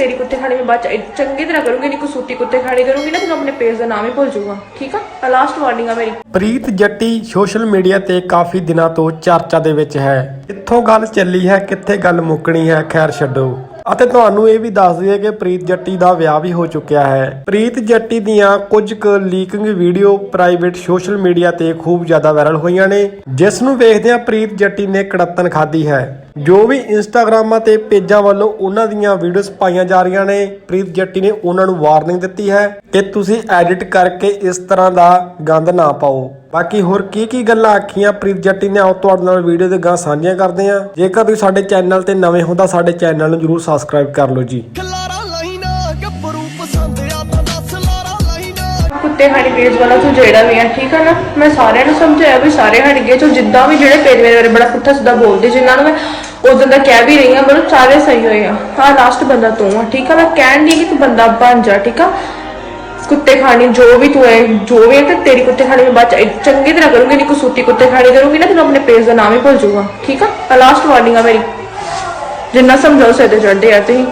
ਤੇਰੀ ਕੁੱਤੇ ਖਾਣੀ ਮੈਂ ਬਾਅਦ ਚ ਚੰਗੀ ਤਰ੍ਹਾਂ ਕਰੂੰਗੀ ਨਹੀਂ ਕਸੂਤੀ ਕੁੱਤੇ ਖਾਣੀ ਕਰੂੰਗੀ ਨਾ, ਤੈਨੂੰ ਆਪਣੇ ਪੇਜ ਦਾ ਨਾਮ ਹੀ ਭੁੱਲ ਜਾਊਗਾ। ਠੀਕ ਆ? ਲਾਸਟ ਵਾਰਨਿੰਗ ਆ ਮੇਰੀ। ਪ੍ਰੀਤ ਜੱਟੀ ਸੋਸ਼ਲ ਮੀਡੀਆ ਤੇ ਕਾਫੀ ਦਿਨਾਂ ਤੋਂ ਚਰਚਾ ਦੇ ਵਿੱਚ ਹੈ। ਕਿੱਥੋਂ ਗੱਲ ਚੱਲੀ ਹੈ, ਕਿੱਥੇ ਗੱਲ ਮੁੱਕਣੀ ਹੈ, ਖੈਰ ਛੱਡੋ। ਅਤੇ ਤੁਹਾਨੂੰ ਇਹ ਵੀ ਦੱਸ ਦਈਏ ਕਿ ਪ੍ਰੀਤ ਜੱਟੀ ਦਾ ਵਿਆਹ ਵੀ ਹੋ ਚੁੱਕਿਆ ਹੈ। ਪ੍ਰੀਤ ਜੱਟੀ ਦੀਆਂ ਕੁਝ ਕੁ leaking video private social media ਤੇ ਖੂਬ ਜ਼ਿਆਦਾ ਵਾਇਰਲ ਹੋਈਆਂ ਨੇ, ਜਿਸ ਨੂੰ ਵੇਖਦਿਆਂ ਪ੍ਰੀਤ ਜੱਟੀ ਨੇ ਕੜੱਤਨ ਖਾਧੀ ਹੈ। ਜੋ ਵੀ ਇੰਸਟਾਗ੍ਰਾਮਾਂ ਤੇ ਪੇਜਾਂ ਵੱਲੋਂ ਉਹਨਾਂ ਦੀਆਂ ਵੀਡੀਓਜ਼ ਪਾਈਆਂ ਜਾ ਰਹੀਆਂ ਨੇ, ਪ੍ਰੀਤ ਜੱਟੀ ਨੇ ਉਹਨਾਂ ਨੂੰ ਵਾਰਨਿੰਗ ਦਿੱਤੀ ਹੈ ਕਿ ਤੁਸੀਂ ਐਡਿਟ ਕਰਕੇ ਇਸ ਤਰ੍ਹਾਂ ਦਾ ਗੰਦ ਨਾ ਪਾਓ। ਬਾਕੀ ਹੋਰ ਕੀ ਕੀ ਗੱਲਾਂ ਆਖੀਆਂ ਪ੍ਰੀਤ ਜੱਟੀ ਨੇ ਆਓ ਤੁਹਾਡੇ ਨਾਲ ਵੀਡੀਓ ਦੇ ਗਾਂ ਸਾਂਝੀਆਂ ਕਰਦੇ ਹਾਂ। ਜੇਕਰ ਤੁਸੀਂ ਸਾਡੇ ਚੈਨਲ ਤੇ ਨਵੇਂ ਹੋ ਤਾਂ ਸਾਡੇ ਚੈਨਲ ਨੂੰ ਜਰੂਰ ਸਬਸਕ੍ਰਾਈਬ ਕਰ ਲਓ ਜੀ। ਆ ਕੁੱਤੇ ਖਾਣੀ ਪੇਜ ਵਾਲਾ ਤੂੰ ਜਿਹੜਾ ਵੀ ਆ ਠੀਕ ਆ ਨਾ? ਮੈਂ ਸਾਰਿਆਂ ਨੂੰ ਸਮਝਾਇਆ ਵੀ ਸਾਰੇ ਹਟ ਗਏ ਚੋ ਜਿੱਦਾਂ ਵੀ ਜਿਹੜੇ ਪੇਜ ਮੇਰੇ ਬਾਰੇ ਬੜਾ ਪੁੱਠਾ ਸਿੱਧਾ ਬੋਲਦੇ ਜਿਨ੍ਹਾਂ ਨੂੰ ਮੈਂ ਉਦੋਂ ਦਾ ਕਹਿ ਵੀ ਰਹੀ ਆ ਮਤਲਬ ਸਾਰੇ ਸਹੀ ਹੋਏ ਆ। ਹਾਂ ਲਾਸਟ ਬੰਦਾ ਤੂੰ ਆ ਠੀਕ ਆ? ਮੈਂ ਕਹਿਣ ਦੀ ਕਿ ਤੂੰ ਬੰਦਾ ਬਣ ਜਾ ਠੀਕ ਆ? ਕੁੱਤੇ ਖਾਣੇ, ਜੋ ਵੀ ਤੂੰ ਹੈ ਜੋ ਵੀ ਹੈ ਤੇ ਤੇਰੀ ਕੁੱਤੇ ਖਾਣੇ ਮੈਂ ਬਾਅਦ ਚ ਚੰਗੀ ਤਰ੍ਹਾਂ ਕਰੂੰਗੀ, ਨਹੀਂ ਕਸੂਤੀ ਕੁੱਤੇ ਖਾਣੇ ਕਰੂੰਗੀ, ਨਾ ਤੈਨੂੰ ਆਪਣੇ ਪੇਜ ਦਾ ਨਾਮ ਹੀ ਭੁੱਲ ਜਾਊਗਾ। ਠੀਕ ਆ? ਲਾਸਟ ਵਾਰਨਿੰਗ ਆ ਮੇਰੀ। ਜਿੰਨਾ ਸਮਝਾਓ ਸੇ ਤੇ ਚੜਦੇ ਆ ਤੁਸੀਂ।